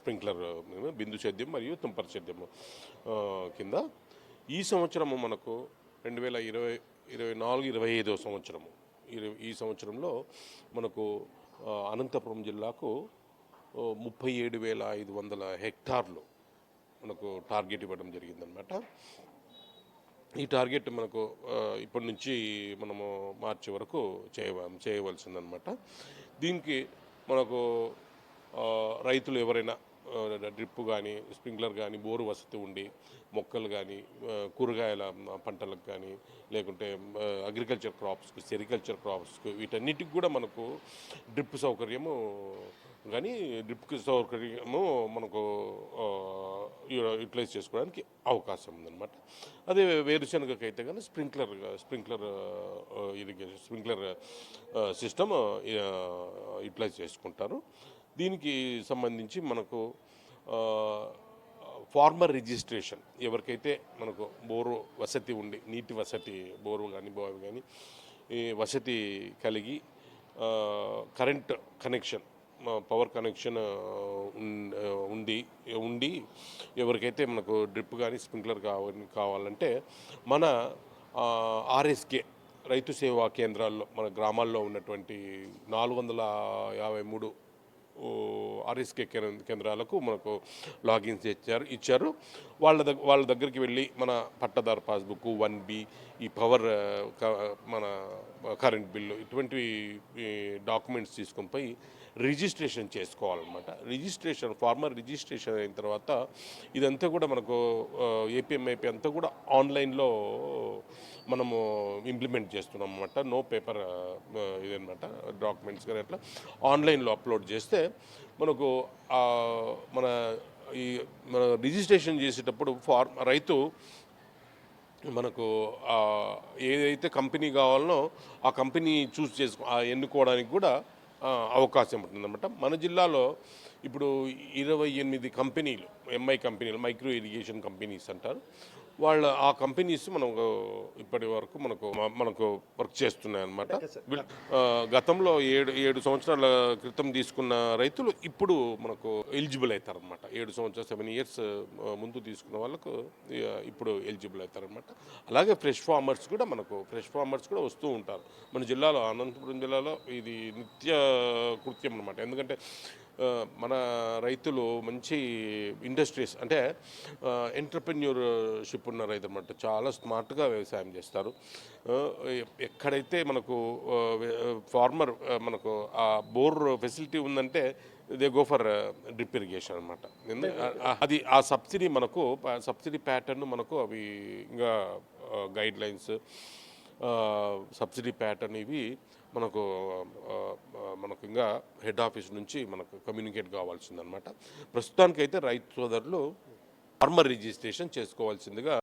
Sprinkler బిందు సేద్యం మరియు తుంపర సేద్యం కింద. ఈ సంవత్సరము మనకు రెండు వేల ఇరవై ఇరవై నాలుగు ఇరవై ఐదో సంవత్సరము. ఈ సంవత్సరంలో మనకు అనంతపురం జిల్లాకు ముప్పై ఏడు వేల ఐదు వందల హెక్టార్లు మనకు టార్గెట్ ఇవ్వడం జరిగిందనమాట ఈ టార్గెట్ మనకు ఇప్పటి నుంచి మనము మార్చి వరకు చేయ చేయవలసిందనమాట దీనికి మనకు రైతులు ఎవరైనా డ్రిప్ కానీ స్ప్రింక్లర్ కానీ బోరు వసతి ఉండి మొక్కలు కానీ కూరగాయల పంటలకు కానీ లేకుంటే అగ్రికల్చర్ క్రాప్స్కి సెరికల్చర్ క్రాప్స్కి వీటన్నిటికి కూడా మనకు డ్రిప్ సౌకర్యము కానీ డ్రిప్ సౌకర్యము మనకు యూటిలైజ్ చేసుకోవడానికి అవకాశం ఉందన్నమాట. అదే వేరుశనగకి అయితే కానీ sprinkler sprinkler irrigation sprinkler system utilize చేసుకుంటారు. దీనికి సంబంధించి మనకు ఫార్మర్ రిజిస్ట్రేషన్ ఎవరికైతే మనకు బోరు వసతి ఉండి నీటి వసతి బోరు కానీ బోరు కానీ ఈ వసతి కలిగి కరెంట్ కనెక్షన్ పవర్ కనెక్షన్ ఉండి ఉండి ఎవరికైతే మనకు డ్రిప్ కానీ స్ప్రింక్లర్ కావాలి కావాలంటే మన ఆర్ఎస్కే రైతు సేవా కేంద్రాల్లో మన గ్రామాల్లో ఉన్నటువంటి నాలుగు వందల యాభై మూడు ఆర్ఎస్కే కేంద్రాలకు మనకు లాగిన్స్ ఇచ్చారు ఇచ్చారు. వాళ్ళ దగ్గర వాళ్ళ దగ్గరికి వెళ్ళి మన పట్టదారు పాస్బుక్ వన్ బి ఈ పవర్ క- మన కరెంట్ బిల్లు ఇటువంటి డాక్యుమెంట్స్ తీసుకొని పోయి రిజిస్ట్రేషన్ చేసుకోవాలన్నమాట. రిజిస్ట్రేషన్ ఫార్మర్ రిజిస్ట్రేషన్ అయిన తర్వాత ఇదంతా కూడా మనకు ఏపీఎంఐపీ అంతా కూడా ఆన్లైన్లో మనము ఇంప్లిమెంట్ చేస్తున్నాం అనమాట నో పేపర్ ఇదనమాట డాక్యుమెంట్స్ కానీ అట్లా ఆన్లైన్లో అప్లోడ్ చేస్తే మనకు మన ఈ మన రిజిస్ట్రేషన్ చేసేటప్పుడు ఫార్ రైతు మనకు ఏదైతే కంపెనీ కావాలనో ఆ కంపెనీ చూస్ చేసుకో ఎన్నుకోవడానికి కూడా అవకాశం ఉంటుందన్నమాట. మన జిల్లాలో ఇప్పుడు ఇరవై ఎనిమిది కంపెనీలు ఎంఐ కంపెనీలు మైక్రో ఇరిగేషన్ కంపెనీస్ అంటారు. వాళ్ళ ఆ కంపెనీస్ మనకు ఇప్పటి వరకు మనకు మనకు వర్క్ చేస్తున్నాయి అనమాట గతంలో ఏడు ఏడు సంవత్సరాల క్రితం తీసుకున్న రైతులు ఇప్పుడు మనకు ఎలిజిబుల్ అవుతారు అనమాట ఏడు సంవత్సరాలు సెవెన్ ఇయర్స్ ముందు తీసుకున్న వాళ్ళకు ఇప్పుడు ఎలిజిబుల్ అవుతారు అనమాట అలాగే ఫ్రెష్ ఫార్మర్స్ కూడా మనకు ఫ్రెష్ ఫార్మర్స్ కూడా వస్తూ ఉంటారు. మన జిల్లాలో అనంతపురం జిల్లాలో ఇది నిత్య కృత్యం అనమాట ఎందుకంటే మన రైతులు మంచి ఇండస్ట్రీస్ అంటే ఎంటర్ప్రెన్యూర్షిప్ ఉన్న రైతు అనమాట చాలా స్మార్ట్గా వ్యవసాయం చేస్తారు. ఎక్కడైతే మనకు ఫార్మర్ మనకు ఆ బోర్ ఫెసిలిటీ ఉందంటే they go for drip irrigation అనమాట అది ఆ సబ్సిడీ మనకు సబ్సిడీ ప్యాటర్న్ మనకు అవి ఇంకా గైడ్ లైన్స్ సబ్సిడీ ప్యాటర్న్ ఇవి మనకు మనకు ఇంకా హెడ్ ఆఫీస్ నుంచి మనకు కమ్యూనికేట్ కావాల్సిందనమాట ప్రస్తుతానికైతే రైతు సోదరులు ఫార్మర్ రిజిస్ట్రేషన్ చేసుకోవాల్సిందిగా